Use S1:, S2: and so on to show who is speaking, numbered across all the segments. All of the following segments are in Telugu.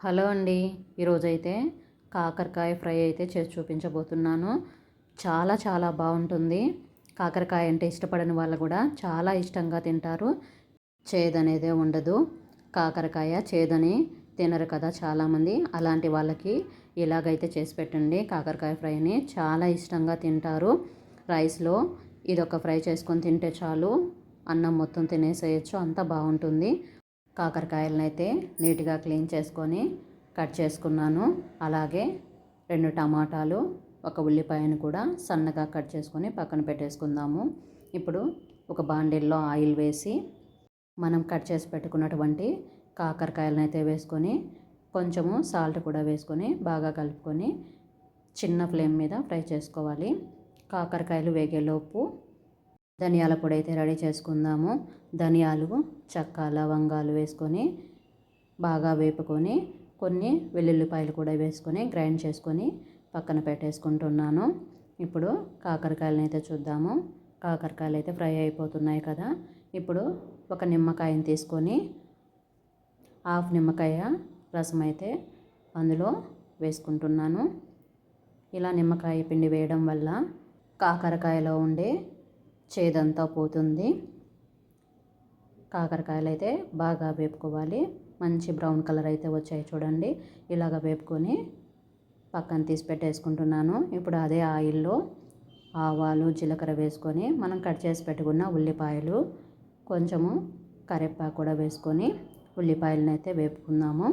S1: హలో అండి. ఈరోజైతే కాకరకాయ ఫ్రై అయితే చేసి చూపించబోతున్నాను. చాలా చాలా బాగుంటుంది. కాకరకాయ అంటే ఇష్టపడని వాళ్ళు కూడా చాలా ఇష్టంగా తింటారు. చేదనేదే ఉండదు. కాకరకాయ చేదని తినరు కదా చాలామంది. అలాంటి వాళ్ళకి ఇలాగైతే చేసి పెట్టండి. కాకరకాయ ఫ్రైని చాలా ఇష్టంగా తింటారు. రైస్లో ఇదొక ఫ్రై చేసుకొని తింటే చాలు. అన్నం మొత్తం తినేసేయచ్చు. అంత బాగుంటుంది. కాకరకాయలను అయితే నీట్గా క్లీన్ చేసుకొని కట్ చేసుకున్నాను. అలాగే రెండు టమాటాలు ఒక ఉల్లిపాయను కూడా సన్నగా కట్ చేసుకొని పక్కన పెట్టేసుకుందాము. ఇప్పుడు ఒక బాండిల్లో ఆయిల్ వేసి మనం కట్ చేసి పెట్టుకున్నటువంటి కాకరకాయలను అయితే వేసుకొని కొంచెము సాల్ట్ కూడా వేసుకొని బాగా కలుపుకొని చిన్న ఫ్లేమ్ మీద ఫ్రై చేసుకోవాలి. కాకరకాయలు వేగేలోపు ధనియాల పొడి అయితే రెడీ చేసుకుందాము. ధనియాలు చెక్క లవంగాలు వేసుకొని బాగా వేపుకొని కొన్ని వెల్లుల్లిపాయలు కూడా వేసుకొని గ్రైండ్ చేసుకొని పక్కన పెట్టేసుకుంటున్నాను. ఇప్పుడు కాకరకాయలను అయితే చూద్దాము. కాకరకాయలు అయితే ఫ్రై అయిపోతున్నాయి కదా. ఇప్పుడు ఒక నిమ్మకాయని తీసుకొని హాఫ్ నిమ్మకాయ రసం అయితే అందులో వేసుకుంటున్నాను. ఇలా నిమ్మకాయ పిండి వేయడం వల్ల కాకరకాయలో ఉండే చేదంతా పోతుంది. కాకరకాయలు అయితే బాగా వేపుకోవాలి. మంచి బ్రౌన్ కలర్ అయితే వచ్చాయి చూడండి. ఇలాగ వేపుకొని పక్కన తీసి పెట్టేసుకుంటున్నాను. ఇప్పుడు అదే ఆయిల్లో ఆవాలు జీలకర్ర వేసుకొని మనం కట్ చేసి పెట్టుకున్న ఉల్లిపాయలు కొంచెము కరివేపాకు కూడా వేసుకొని ఉల్లిపాయలను అయితే వేపుకుందాము.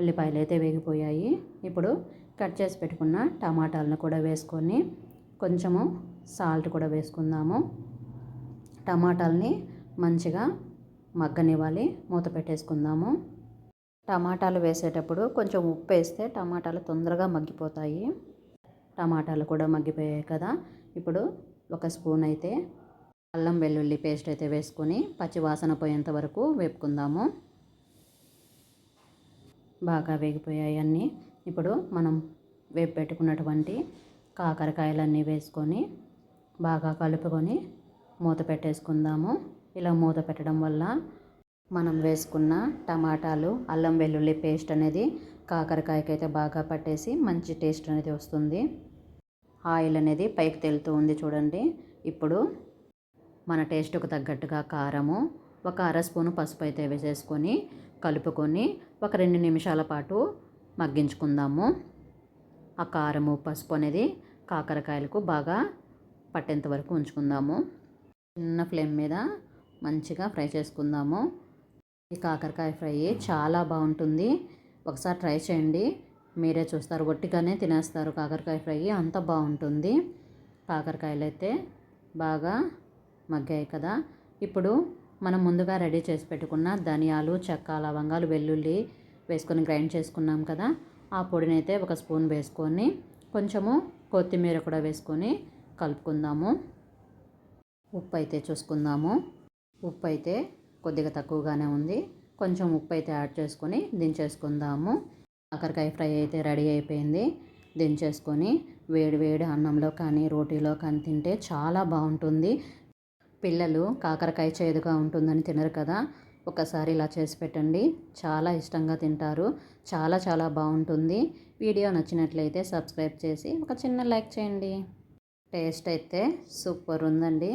S1: ఉల్లిపాయలు అయితే వేగిపోయాయి. ఇప్పుడు కట్ చేసి పెట్టుకున్న టమాటాలను కూడా వేసుకొని కొంచెము సాల్ట్ కూడా వేసుకుందాము. టమాటాలని మంచిగా మగ్గనివ్వాలి. మూత పెట్టేసుకుందాము. టమాటాలు వేసేటప్పుడు కొంచెం ఉప్పు వేస్తే టమాటాలు తొందరగా మగ్గిపోతాయి. టమాటాలు కూడా మగ్గిపోయాయి కదా. ఇప్పుడు ఒక స్పూన్ అయితే అల్లం వెల్లుల్లి పేస్ట్ అయితే వేసుకొని పచ్చి వాసన పోయేంత వరకు వేపుకుందాము. బాగా వేగిపోయాయి అన్నీ. ఇప్పుడు మనం వేపు పెట్టుకున్నటువంటి కాకరకాయలన్నీ వేసుకొని బాగా కలుపుకొని మూత పెట్టేసుకుందాము. ఇలా మూత పెట్టడం వల్ల మనం వేసుకున్న టమాటాలు అల్లం వెల్లుల్లి పేస్ట్ అనేది కాకరకాయకి అయితే బాగా పట్టేసి మంచి టేస్ట్ అనేది వస్తుంది. ఆయిల్ అనేది పైకి తేలుతూ ఉంది చూడండి. ఇప్పుడు మన టేస్ట్కు తగ్గట్టుగా కారము ఒక అర స్పూను పసుపు అయితే వేసేసుకొని కలుపుకొని ఒక రెండు నిమిషాల పాటు మగ్గించుకుందాము. ఆ కారము పసుపు అనేది కాకరకాయలకు బాగా పట్టేంత వరకు ఉంచుకుందాము. చిన్న ఫ్లేమ్ మీద మంచిగా ఫ్రై చేసుకుందాము. ఈ కాకరకాయ ఫ్రై చాలా బాగుంటుంది. ఒకసారి ట్రై చేయండి. మీరే చూస్తారు. ఒట్టిగానే తినేస్తారు కాకరకాయ ఫ్రై. అంత బాగుంటుంది. కాకరకాయలు అయితే బాగా మగ్గాయి కదా. ఇప్పుడు మనం ముందుగా రెడీ చేసి పెట్టుకున్న ధనియాలు చెక్క లవంగాలు వెల్లుల్లి వేసుకొని గ్రైండ్ చేసుకున్నాం కదా. ఆ పొడిని అయితే ఒక స్పూన్ వేసుకొని కొంచెము కొత్తిమీర కూడా వేసుకొని కలుపుకుందాము. ఉప్పు అయితే చూసుకుందాము. ఉప్పు అయితే కొద్దిగా తక్కువగానే ఉంది. కొంచెం ఉప్పు అయితే యాడ్ చేసుకొని దించేసుకుందాము. కాకరకాయ ఫ్రై అయితే రెడీ అయిపోయింది. దించేసుకొని వేడి వేడి అన్నంలో కానీ రోటీలో కానీ తింటే చాలా బాగుంటుంది. పిల్లలు కాకరకాయ చేదుగా ఉంటుందని తినరు కదా. ఒకసారి ఇలా చేసి పెట్టండి. చాలా ఇష్టంగా తింటారు. చాలా చాలా బాగుంటుంది. వీడియో నచ్చినట్లయితే సబ్స్క్రైబ్ చేసి ఒక చిన్న లైక్ చేయండి. టేస్ట్ అయితే సూపర్ ఉందండి.